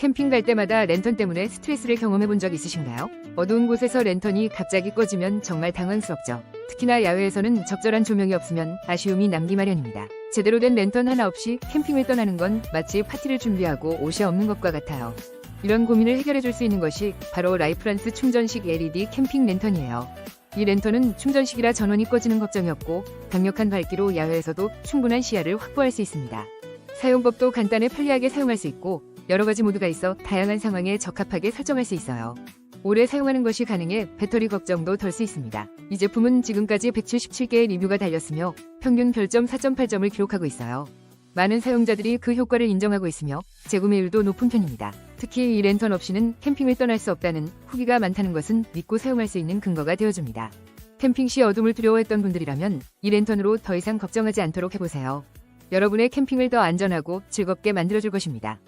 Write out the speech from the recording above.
캠핑 갈 때마다 랜턴 때문에 스트레스를 경험해 본 적 있으신가요? 어두운 곳에서 랜턴이 갑자기 꺼지면 정말 당황스럽죠. 특히나 야외에서는 적절한 조명이 없으면 아쉬움이 남기 마련입니다. 제대로 된 랜턴 하나 없이 캠핑을 떠나는 건 마치 파티를 준비하고 옷이 없는 것과 같아요. 이런 고민을 해결해 줄 수 있는 것이 바로 라이프란스 충전식 LED 캠핑 랜턴이에요. 이 랜턴은 충전식이라 전원이 꺼지는 걱정이 없고 강력한 밝기로 야외에서도 충분한 시야를 확보할 수 있습니다. 사용법도 간단해 편리하게 사용할 수 있고 여러 가지 모드가 있어 다양한 상황에 적합하게 설정할 수 있어요. 오래 사용하는 것이 가능해 배터리 걱정도 덜 수 있습니다. 이 제품은 지금까지 177개의 리뷰가 달렸으며 평균 별점 4.8점을 기록하고 있어요. 많은 사용자들이 그 효과를 인정하고 있으며 재구매율도 높은 편입니다. 특히 이 랜턴 없이는 캠핑을 떠날 수 없다는 후기가 많다는 것은 믿고 사용할 수 있는 근거가 되어줍니다. 캠핑 시 어둠을 두려워했던 분들이라면 이 랜턴으로 더 이상 걱정하지 않도록 해보세요. 여러분의 캠핑을 더 안전하고 즐겁게 만들어줄 것입니다.